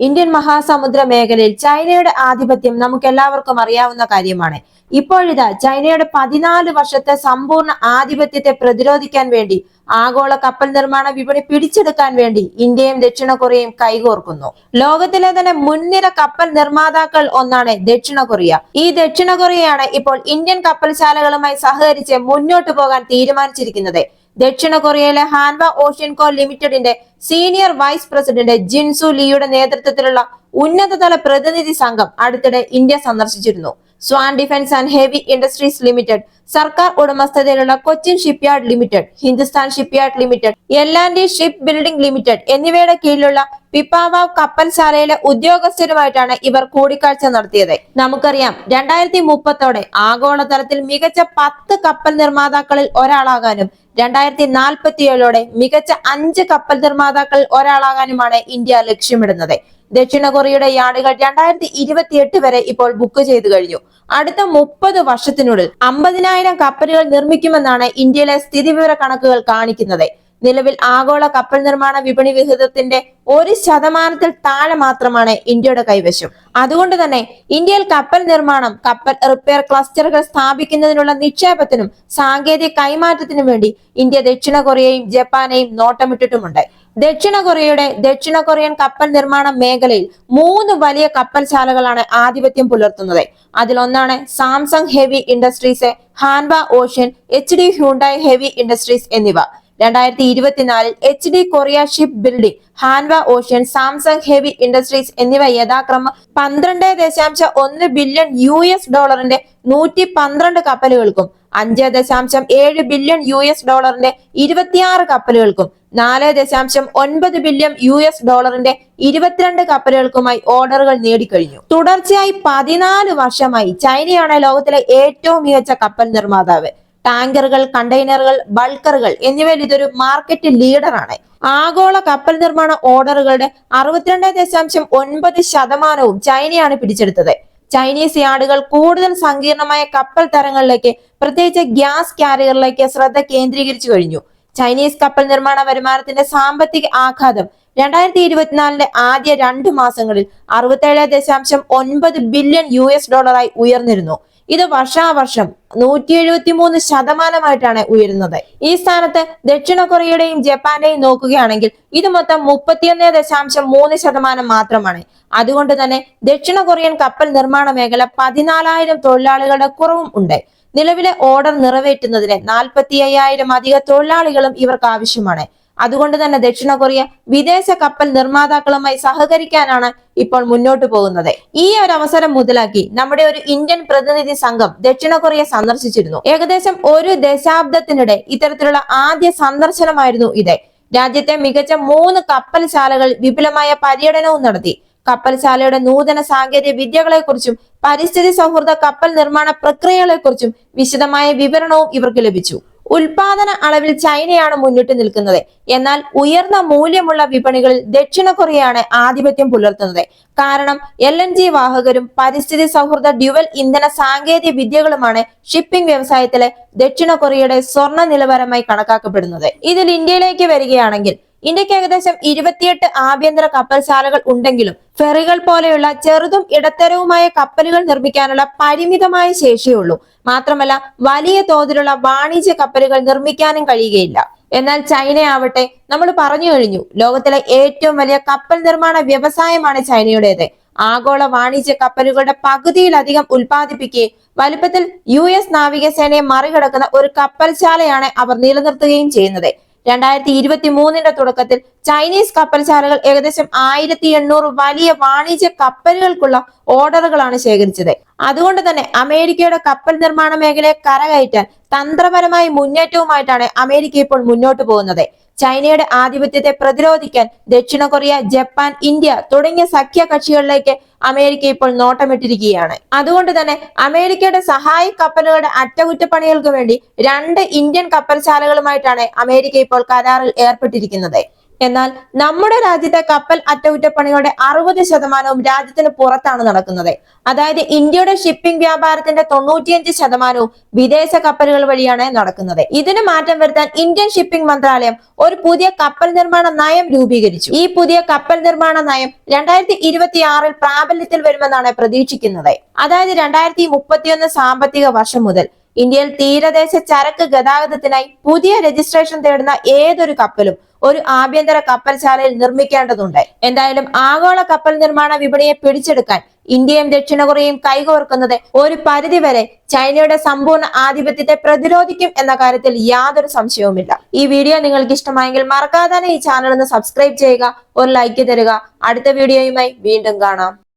Indian മഹാസമുദ്ര മേഖലയിൽ ചൈനയുടെ ആധിപത്യം നമുക്ക് എല്ലാവർക്കും അറിയാവുന്ന കാര്യമാണ്. ഇപ്പോഴിതാ ചൈനയുടെ പതിനാല് വർഷത്തെ സമ്പൂർണ ആധിപത്യത്തെ പ്രതിരോധിക്കാൻ വേണ്ടി ആഗോള കപ്പൽ നിർമ്മാണ വിപണി പിടിച്ചെടുക്കാൻ വേണ്ടി ഇന്ത്യയും ദക്ഷിണ കൊറിയയും കൈകോർക്കുന്നു. ലോകത്തിലെ തന്നെ മുൻനിര കപ്പൽ നിർമ്മാതാക്കൾ ഒന്നാണ് ദക്ഷിണ കൊറിയ. ഈ ദക്ഷിണ കൊറിയയാണ് ഇപ്പോൾ ഇന്ത്യൻ കപ്പൽശാലകളുമായി സഹകരിച്ച് മുന്നോട്ടു പോകാൻ തീരുമാനിച്ചിരിക്കുന്നത്. ദക്ഷിണ കൊറിയയിലെ ഹാൻവ ഓഷ്യൻ കോ ലിമിറ്റഡിന്റെ സീനിയർ വൈസ് പ്രസിഡന്റ് ജിൻസു ലീയുടെ നേതൃത്വത്തിലുള്ള ഉന്നതതല പ്രതിനിധി സംഘം അടുത്തിടെ ഇന്ത്യ സന്ദർശിച്ചിരുന്നു. Swan defence and heavy industries limited സർക്കാർ ഉടമസ്ഥതയിലുള്ള Cochin shipyard limited Hindustan shipyard limited L and D ship building limited എന്നിവയുടെ കീഴിലുള്ള പിപ്പാവാവ് കപ്പൽശാലയിലെ ഉദ്യോഗസ്ഥരുമായിട്ടാണ് ഇവർ കൂടിക്കാഴ്ച നടത്തിയത്. നമുക്കറിയാം രണ്ടായിരത്തി മുപ്പത്തോടെ ആഗോളതലത്തിൽ മികച്ച പത്ത് കപ്പൽ നിർമ്മാതാക്കളിൽ ഒരാളാകാനും രണ്ടായിരത്തി നാൽപ്പത്തിയേഴോടെ മികച്ച അഞ്ച് കപ്പൽ നിർമ്മാതാക്കൾ ഒരാളാകാനുമാണ് ഇന്ത്യ ലക്ഷ്യമിടുന്നത്. ദക്ഷിണ കൊറിയയുടെ യാർഡുകൾ രണ്ടായിരത്തി ഇരുപത്തിയെട്ട് വരെ ഇപ്പോൾ ബുക്ക് ചെയ്തു കഴിഞ്ഞു. അടുത്ത മുപ്പത് വർഷത്തിനുള്ളിൽ അമ്പതിനായിരം കപ്പലുകൾ നിർമ്മിക്കുമെന്നാണ് ഇന്ത്യയിലെ സ്ഥിതിവിവര കണക്കുകൾ കാണിക്കുന്നത്. നിലവിൽ ആഗോള കപ്പൽ നിർമ്മാണ വിപണി വിഹിതത്തിന്റെ ഒരു ശതമാനത്തിൽ താഴെ മാത്രമാണ് ഇന്ത്യയുടെ കൈവശം. അതുകൊണ്ട് തന്നെ ഇന്ത്യയിൽ കപ്പൽ നിർമ്മാണം കപ്പൽ റിപ്പയർ ക്ലസ്റ്ററുകൾ സ്ഥാപിക്കുന്നതിനുള്ള നിക്ഷേപത്തിനും സാങ്കേതിക കൈമാറ്റത്തിനും വേണ്ടി ഇന്ത്യ ദക്ഷിണ കൊറിയയും ജപ്പാനെയും നോട്ടമിട്ടിട്ടുമുണ്ട്. ദക്ഷിണ കൊറിയയുടെ ദക്ഷിണ കൊറിയൻ കപ്പൽ നിർമ്മാണ മേഖലയിൽ മൂന്ന് വലിയ കപ്പൽ ശാലകളാണ് ആധിപത്യം പുലർത്തുന്നത്. അതിലൊന്നാണ് Samsung heavy industries Hanwha ocean H D Hyundai heavy industries എന്നിവ. രണ്ടായിരത്തി ഇരുപത്തിനാലിൽ H D Korea ship building Hanwha ocean Samsung heavy industries എന്നിവ യഥാക്രമം പന്ത്രണ്ട് ദശാംശം ഒന്ന് ബില്യൺ യു എസ് ഡോളറിന്റെ നൂറ്റി പന്ത്രണ്ട് കപ്പലുകൾക്കും അഞ്ച് ദശാംശം ഏഴ് ബില്യൺ യു എസ് ഡോളറിന്റെ ഇരുപത്തിയാറ് കപ്പലുകൾക്കും നാല് ദശാംശം ഒൻപത് ബില്യൺ യു എസ് ഡോളറിന്റെ ഇരുപത്തിരണ്ട് കപ്പലുകൾക്കുമായി ഓർഡറുകൾ നേടിക്കഴിഞ്ഞു. തുടർച്ചയായി പതിനാല് വർഷമായി ചൈനയാണ് ലോകത്തിലെ ഏറ്റവും മികച്ച കപ്പൽ നിർമ്മാതാവ്. ടാങ്കറുകൾ കണ്ടെയ്നറുകൾ ബൾക്കറുകൾ എന്നിവയിൽ ഇതൊരു മാർക്കറ്റ് ലീഡറാണ്. ആഗോള കപ്പൽ നിർമ്മാണ ഓർഡറുകളുടെ അറുപത്തിരണ്ട് ദശാംശം ഒൻപത് ശതമാനവും ചൈനയാണ് പിടിച്ചെടുത്തത്. ചൈനീസ് യാർഡുകൾ കൂടുതൽ സങ്കീർണമായ കപ്പൽ തരങ്ങളിലേക്ക് പ്രത്യേകിച്ച് ഗ്യാസ് കാരിയറിലേക്ക് ശ്രദ്ധ കേന്ദ്രീകരിച്ചു കഴിഞ്ഞു. ചൈനീസ് കപ്പൽ നിർമ്മാണ വരുമാനത്തിന്റെ സാമ്പത്തിക ആഘാതം രണ്ടായിരത്തി ഇരുപത്തിനാലിന്റെ ആദ്യ രണ്ട് മാസങ്ങളിൽ അറുപത്തേഴ് ദശാംശം ഒൻപത് ബില്യൺ യു എസ് ഡോളറായി ഉയർന്നിരുന്നു. ഇത് വർഷാവർഷം നൂറ്റി എഴുപത്തി മൂന്ന് ശതമാനമായിട്ടാണ് ഉയരുന്നത്. ഈ സ്ഥാനത്ത് ദക്ഷിണ കൊറിയയുടെയും ജപ്പാന്റെയും നോക്കുകയാണെങ്കിൽ ഇത് മൊത്തം മുപ്പത്തിയൊന്ന് ദശാംശം മൂന്ന് ശതമാനം മാത്രമാണ്. അതുകൊണ്ട് തന്നെ ദക്ഷിണ കൊറിയൻ കപ്പൽ നിർമ്മാണ മേഖല പതിനാലായിരം തൊഴിലാളികളുടെ കുറവും ഉണ്ട്. നിലവിലെ ഓർഡർ നിറവേറ്റുന്നതിന് നാൽപ്പത്തി അയ്യായിരം അധിക തൊഴിലാളികളും ഇവർക്ക് ആവശ്യമാണ്. അതുകൊണ്ട് തന്നെ ദക്ഷിണ കൊറിയ വിദേശ കപ്പൽ നിർമ്മാതാക്കളുമായി സഹകരിക്കാനാണ് ഇപ്പോൾ മുന്നോട്ട് പോകുന്നത്. ഈ ഒരു അവസരം മുതലാക്കി നമ്മുടെ ഒരു ഇന്ത്യൻ പ്രതിനിധി സംഘം ദക്ഷിണ കൊറിയ സന്ദർശിച്ചിരുന്നു. ഏകദേശം ഒരു ദശാബ്ദത്തിനിടെ ഇത്തരത്തിലുള്ള ആദ്യ സന്ദർശനമായിരുന്നു ഇത്. രാജ്യത്തെ മികച്ച മൂന്ന് കപ്പൽശാലകൾ വിപുലമായ പര്യടനവും നടത്തി. കപ്പൽശാലയുടെ നൂതന സാങ്കേതിക വിദ്യകളെക്കുറിച്ചും പരിസ്ഥിതി സൗഹൃദ കപ്പൽ നിർമ്മാണ പ്രക്രിയകളെക്കുറിച്ചും വിശദമായ വിവരണവും ഇവർക്ക് ലഭിച്ചു. ഉൽപാദന അളവിൽ ചൈനയാണ് മുന്നിട്ട് നിൽക്കുന്നത്. എന്നാൽ ഉയർന്ന മൂല്യമുള്ള വിപണികളിൽ ദക്ഷിണ കൊറിയയാണ് ആധിപത്യം പുലർത്തുന്നത്. കാരണം എൽ എൻ ജി വാഹകരും പരിസ്ഥിതി സൗഹൃദ ഡ്യുവൽ ഇന്ധന സാങ്കേതിക വിദ്യകളുമാണ് ഷിപ്പിംഗ് വ്യവസായത്തിലെ ദക്ഷിണ കൊറിയയുടെ സ്വർണ നിലവാരമായി കണക്കാക്കപ്പെടുന്നത്. ഇതിൽ ഇന്ത്യയിലേക്ക് വരികയാണെങ്കിൽ ഇന്ത്യയ്ക്ക് ഏകദേശം ഇരുപത്തിയെട്ട് ആഭ്യന്തര കപ്പൽശാലകൾ ഉണ്ടെങ്കിലും ഫെറികൾ പോലെയുള്ള ചെറുതും ഇടത്തരവുമായ കപ്പലുകൾ നിർമ്മിക്കാനുള്ള പരിമിതമായ ശേഷിയുള്ളൂ. മാത്രമല്ല വലിയ തോതിലുള്ള വാണിജ്യ കപ്പലുകൾ നിർമ്മിക്കാനും കഴിയുകയില്ല. എന്നാൽ ചൈനയാവട്ടെ നമ്മൾ പറഞ്ഞു കഴിഞ്ഞു ലോകത്തിലെ ഏറ്റവും വലിയ കപ്പൽ നിർമ്മാണ വ്യവസായമാണ് ചൈനയുടേത്. ആഗോള വാണിജ്യ കപ്പലുകളുടെ പകുതിയിലധികം ഉൽപ്പാദിപ്പിക്കുകയും വലുപ്പത്തിൽ യു എസ് നാവികസേനയെ മറികടക്കുന്ന ഒരു കപ്പൽശാലയാണ് അവർ നിലനിർത്തുകയും ചെയ്യുന്നത്. രണ്ടായിരത്തി ഇരുപത്തി മൂന്നിന്റെ തുടക്കത്തിൽ ചൈനീസ് കപ്പൽശാലകൾ ഏകദേശം ആയിരത്തി എണ്ണൂറ് വലിയ വാണിജ്യ കപ്പലുകൾക്കുള്ള ഓർഡറുകളാണ് ശേഖരിച്ചത്. അതുകൊണ്ട് തന്നെ അമേരിക്കയുടെ കപ്പൽ നിർമ്മാണ മേഖലയെ കരകയറ്റാൻ തന്ത്രപരമായ മുന്നേറ്റവുമായിട്ടാണ് അമേരിക്ക ഇപ്പോൾ മുന്നോട്ട് പോകുന്നത്. ചൈനയുടെ ആധിപത്യത്തെ പ്രതിരോധിക്കാൻ ദക്ഷിണ കൊറിയ ജപ്പാൻ ഇന്ത്യ തുടങ്ങിയ സഖ്യ കക്ഷികളിലേക്ക് അമേരിക്ക ഇപ്പോൾ നോട്ടമിട്ടിരിക്കുകയാണ്. അതുകൊണ്ട് തന്നെ അമേരിക്കയുടെ സഹായ കപ്പലുകളുടെ അറ്റകുറ്റപ്പണികൾക്ക് വേണ്ടി രണ്ട് ഇന്ത്യൻ കപ്പൽശാലകളുമായിട്ടാണ് അമേരിക്ക ഇപ്പോൾ കരാറിൽ ഏർപ്പെട്ടിരിക്കുന്നത്. എന്നാൽ നമ്മുടെ രാജ്യത്തെ കപ്പൽ അറ്റകുറ്റപ്പണികളുടെ അറുപത് ശതമാനവും രാജ്യത്തിന് പുറത്താണ് നടക്കുന്നത്. അതായത് ഇന്ത്യയുടെ ഷിപ്പിംഗ് വ്യാപാരത്തിന്റെ തൊണ്ണൂറ്റിയഞ്ച് ശതമാനവും വിദേശ കപ്പലുകൾ വഴിയാണ് നടക്കുന്നത്. ഇതിന് മാറ്റം വരുത്താൻ ഇന്ത്യൻ ഷിപ്പിംഗ് മന്ത്രാലയം ഒരു പുതിയ കപ്പൽ നിർമ്മാണ നയം രൂപീകരിച്ചു. ഈ പുതിയ കപ്പൽ നിർമ്മാണ നയം രണ്ടായിരത്തി ഇരുപത്തിയാറിൽ പ്രാബല്യത്തിൽ വരുമെന്നാണ് പ്രതീക്ഷിക്കുന്നത്. അതായത് രണ്ടായിരത്തി മുപ്പത്തിയൊന്ന് സാമ്പത്തിക വർഷം മുതൽ ഇന്ത്യയിൽ തീരദേശ ചരക്ക് ഗതാഗതത്തിനായി പുതിയ രജിസ്ട്രേഷൻ തേടുന്ന ഏതൊരു കപ്പലും ഒരു ആഭ്യന്തര കപ്പൽശാലയിൽ നിർമ്മിക്കേണ്ടതുണ്ട്. എന്തായാലും ആഗോള കപ്പൽ നിർമ്മാണ വിപണിയെ പിടിച്ചെടുക്കാൻ ഇന്ത്യയും ദക്ഷിണ കൊറിയയും കൈകോർക്കുന്നത് ഒരു പരിധിവരെ ചൈനയുടെ സമ്പൂർണ ആധിപത്യത്തെ പ്രതിരോധിക്കും എന്ന കാര്യത്തിൽ യാതൊരു സംശയവുമില്ല. ഈ വീഡിയോ നിങ്ങൾക്ക് ഇഷ്ടമായെങ്കിൽ മറക്കാതെ ഈ ചാനൽ ഒന്ന് സബ്സ്ക്രൈബ് ചെയ്യുക ഒരു ലൈക്ക് തരിക. അടുത്ത വീഡിയോയുമായി വീണ്ടും കാണാം.